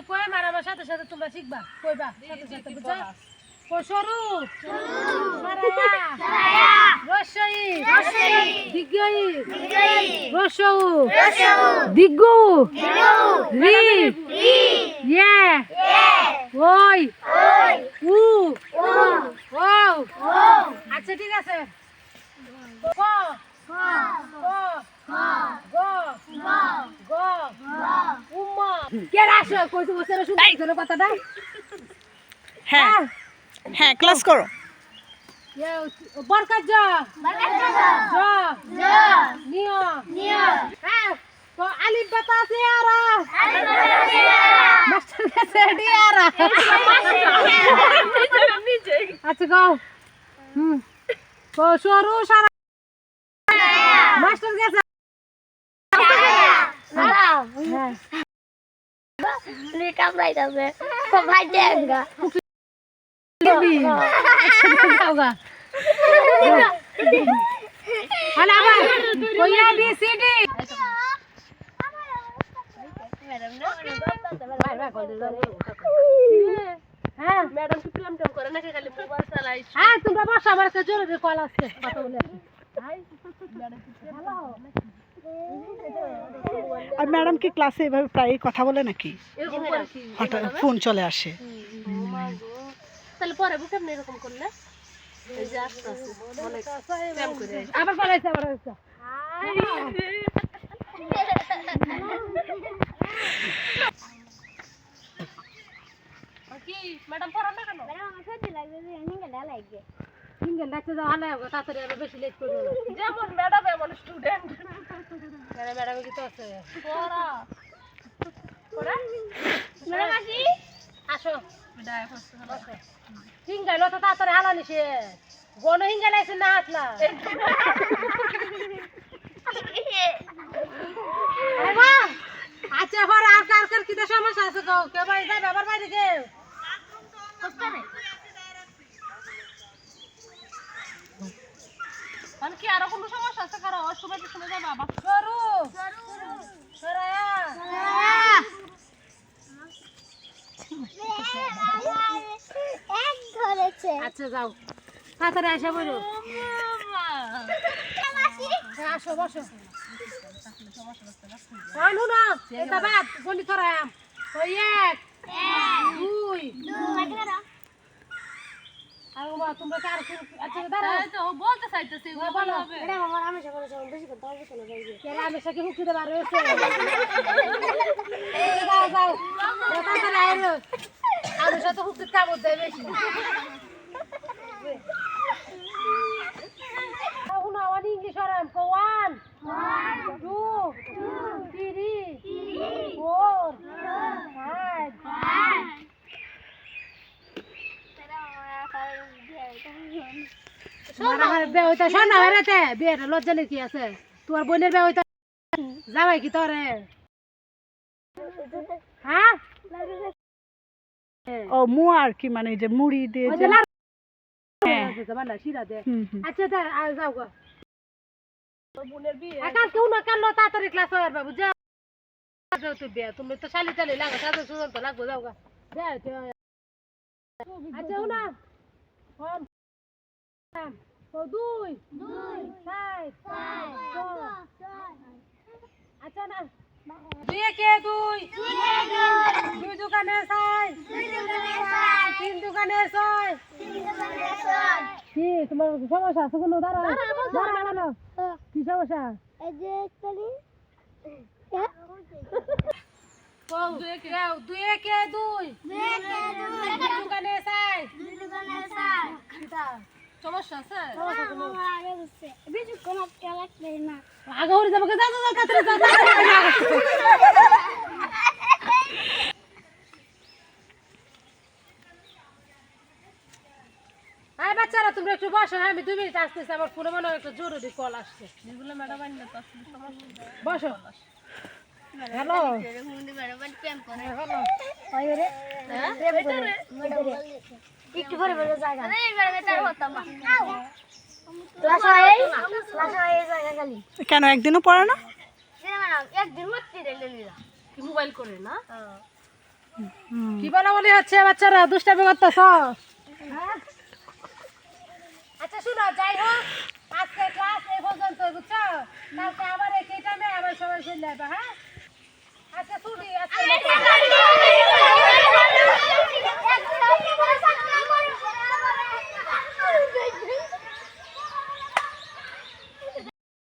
আমি কইম আর আমার সাথে সাথে তোমরা শিখবা। কইবা সাথে সাথে বুঝছ? ও সরু। সরায়া রসই। দিগই রসউ। দিগু রি। ইয়ে। ওই। উ ও আচ্ছা ঠিক আছে ক ক গ গ উম্মা কে কইছো বসে শুনছো কথাটা। হ্যাঁ হ্যাঁ ক্লাস করো। বরকাত জ। জ। নিয়। হ্যাঁ তো আলিফ বাতা আছে আর মাস্টার কাছে ডিয়ার আচ্ছা গো হুম। তো সরু সারা। মাস্টার কাছে। ম্যাডাম কি প্রেম টেম করে নাকি খালি মোবাইল চালাই হ্যাঁ। তোমরা বসো, আমার জরুরি কল আছে। কথা বলে আর ম্যাডাম কি ক্লাসে এভাবে প্রায় কথা বলে নাকি? হঠাৎ ফোন চলে আসে। তাহলে পরে এরকম করলে? পালাইছে আবার পালাইছে কি ম্যাডাম পড়ান না কেন সিঙ্গেল ডাকতে যাও হালাই হোক তাড়াতাড়ি আরও বেশি লেট করবে না যেমন ম্যাডাম এমন স্টুডেন্ট আরে ম্যাডাম কি তো আছে। পড়া। পড়া? ম্যাডাম আসি? আসো। হবে সিঙ্গেল তো তাড়াতাড়ি হালা নিছে গণ হিঙ্গেল আছে না আরে আচ্ছা আর কার কার কি সমস্যা আছে গো কে ভাই যাই বাবার বাইরে কেউ মানে কি আরও কোনো সমস্যা আছে? কারও অসুবিধা শুনে যাবে বাবা? সরু। সরায়া। আচ্ছা যাও। তাড়াতাড়ি আসা বলো। হ্যাঁ, আসো বসো। আনু না এটা বাদ গলি ধরাম এক দুই ইংলিশ ওয়ান টু থ্রি আমার বে হইতা শোনা হইরাতে বিয়েটা লজ্জা কি আছে? তোমার বোনের বে হইতা যাবাই কি তোরে? হ্যাঁ? ও মু আর কি মানে যে মুড়ি দিয়ে হ্যাঁ। হুম। আচ্ছা যাও গো। বোনের বিয়ে। আর কালকে উনো কাল তাড়াতাড়ি ক্লাস হয় বাবু যাও যাও তুই বে তুমি তো শালি টালি লাগো সাজো সুজন তো লাগবো যাও গা। আচ্ছা তো দুই আচ্ছা না। দুই কে দুই। দুই দোকানে ছয়। তিন দোকানে ছয়। কি তোমার সমস্যা? আছে কোনো? দাঁড়াও। কি সমস্যা? কও, কেউ, দুই একে দুই দুই। দোকানে? সমস্যা আছে আগে যাব। আয় বাচ্চারা তোমরা একটু বসো হ্যাঁ, আমি দুই মিনিট আসতেছি আমার ফোনে মনে হয় একটা জরুরি কল আসছে বসো হ্যালো একটু পরে বলে জায়গা। কেন একদিনও পড়ে না? কি মোবাইল করে না? কি বলা বলি হচ্ছে বাচ্চারা? দুষ্টামি করতেছ? হ্যাঁ? আচ্ছা শুনো যাই হোক আজকে ক্লাস এই পর্যন্ত বুঝছ? কালকে আবার একই টাইমে আবার সবাই চলে যাবে হ্যাঁ? Kita